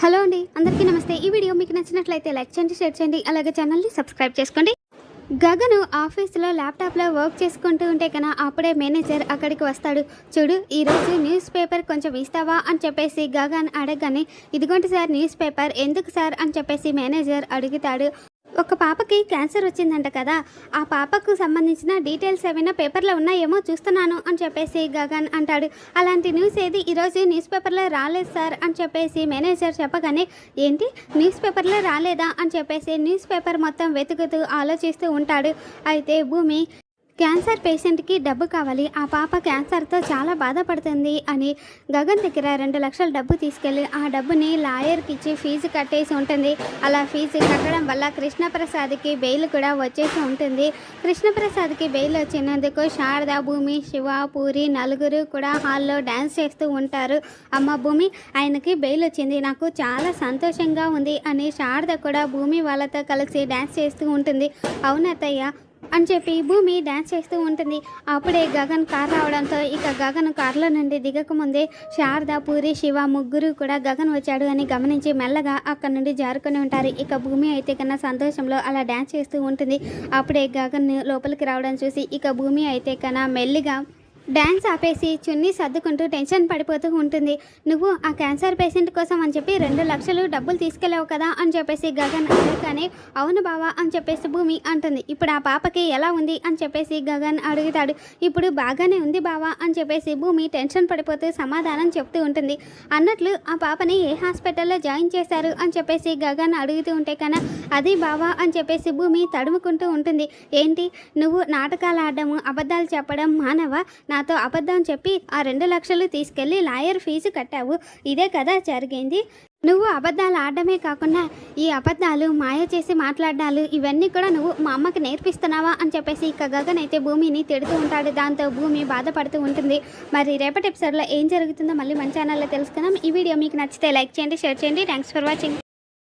Hello అండి అందరికీ నమస్తే. ఈ వీడియో మీకు నచ్చినట్లయితే లైక్ చేయండి షేర్ చేయండి అలాగే ఛానల్ని సబ్స్క్రైబ్ చేసుకోండి. గగను ఆఫీస్లో ల్యాప్టాప్లో వర్క్ చేసుకుంటూ ఉంటే కన్నా అప్పుడే మేనేజర్ అక్కడికి వస్తాడు. చూడు ఈరోజు న్యూస్ పేపర్ కొంచెం ఇస్తావా అని చెప్పేసి గగన్ అడగని ఇదిగోండి సార్ న్యూస్ పేపర్ ఎందుకు సార్ అని చెప్పేసి మేనేజర్ అడుగుతాడు. ఒక పాపకి క్యాన్సర్ వచ్చిందంట కదా. ఆ పాపకు సంబంధించిన డీటెయిల్స్ ఏమైనా పేపర్లో ఉన్నాయేమో చూస్తున్నాను అని చెప్పేసి గగన్ అంటాడు. అలాంటి న్యూస్ ఏది ఈరోజు న్యూస్ పేపర్లో రాలేదు సార్ అని చెప్పేసి మేనేజర్ చెప్పగానే ఏంటి? న్యూస్ పేపర్లో రాలేదా? అని చెప్పేసి న్యూస్ పేపర్ మొత్తం వెతుకుతూ ఆలోచిస్తూ ఉంటాడు. అయితే భూమి క్యాన్సర్ పేషెంట్కి డబ్బు కావాలి ఆ పాప క్యాన్సర్తో చాలా బాధపడుతుంది అని గగన్ దగ్గర రెండు లక్షల డబ్బు తీసుకెళ్ళి ఆ డబ్బుని లాయర్కి ఇచ్చి ఫీజు కట్టేసి ఉంటుంది. అలా ఫీజు కట్టడం వల్ల కృష్ణప్రసాద్కి బెయిల్ కూడా వచ్చేసి ఉంటుంది. కృష్ణప్రసాద్కి బెయిల్ వచ్చినందుకు శారద భూమి శివ పూరి నలుగురు కూడా హాల్లో డ్యాన్స్ చేస్తూ ఉంటారు. అమ్మ భూమి ఆయనకి బెయిల్ వచ్చింది నాకు చాలా సంతోషంగా ఉంది అని శారద కూడా భూమి వాళ్ళతో కలిసి డ్యాన్స్ చేస్తూ ఉంటుంది. అవునత్తయ్య అని చెప్పి భూమి డ్యాన్స్ చేస్తూ ఉంటుంది. అప్పుడే గగన్ కార్ రావడంతో ఇక గగన్ కారులో నుండి దిగకముందే శారద పూరి శివ ముగ్గురు కూడా గగన్ వచ్చాడు అని గమనించి మెల్లగా అక్కడ నుండి జారుకొని ఉంటారు. ఇక భూమి అయితే కన్నా సంతోషంలో అలా డ్యాన్స్ చేస్తూ ఉంటుంది. అప్పుడే గగన్ లోపలికి రావడం చూసి ఇక భూమి అయితే కన్నా మెల్లిగా డ్యాన్స్ ఆపేసి చున్నీ సర్దుకుంటూ టెన్షన్ పడిపోతూ ఉంటుంది. నువ్వు ఆ క్యాన్సర్ పేషెంట్ కోసం అని చెప్పి రెండు లక్షలు డబ్బులు తీసుకెళ్ళావు కదా అని చెప్పేసి గగన్ అడగగానే అవును బావా అని చెప్పేసి భూమి అంటుంది. ఇప్పుడు ఆ పాపకి ఎలా ఉంది అని చెప్పేసి గగన్ అడుగుతాడు. ఇప్పుడు బాగానే ఉంది బావా అని చెప్పేసి భూమి టెన్షన్ పడిపోతూ సమాధానం చెప్తూ ఉంటుంది. అన్నట్లు ఆ పాపని ఏ హాస్పిటల్లో జాయిన్ చేశారు అని చెప్పేసి గగన్ అడుగుతూ ఉంటే కన్నా అది బావా అని చెప్పేసి భూమి తడుముకుంటూ ఉంటుంది. ఏంటి? నువ్వు నాటకాలు ఆడడము అబద్ధాలు చెప్పడం మానవా? నాతో అబద్ధం చెప్పి ఆ రెండు లక్షలు తీసుకెళ్ళి లాయర్ ఫీజు కట్టావు. ఇదే కదా జరిగింది. నువ్వు అబద్ధాలు ఆడడమే కాకుండా ఈ అబద్ధాలు మాయ చేసి మాట్లాడాలు ఇవన్నీ కూడా నువ్వు మా అమ్మకి నేర్పిస్తున్నావా అని చెప్పేసి ఇక గగన్ అయితే భూమిని తిడుతూ ఉంటాడు. దాంతో భూమి బాధపడుతూ ఉంటుంది. మరి రేపటి ఎపిసోడ్లో ఏం జరుగుతుందో మళ్ళీ మన ఛానల్లో తెలుసుకుందాం. ఈ వీడియో మీకు నచ్చితే లైక్ చేయండి షేర్ చేయండి. Thanks for watching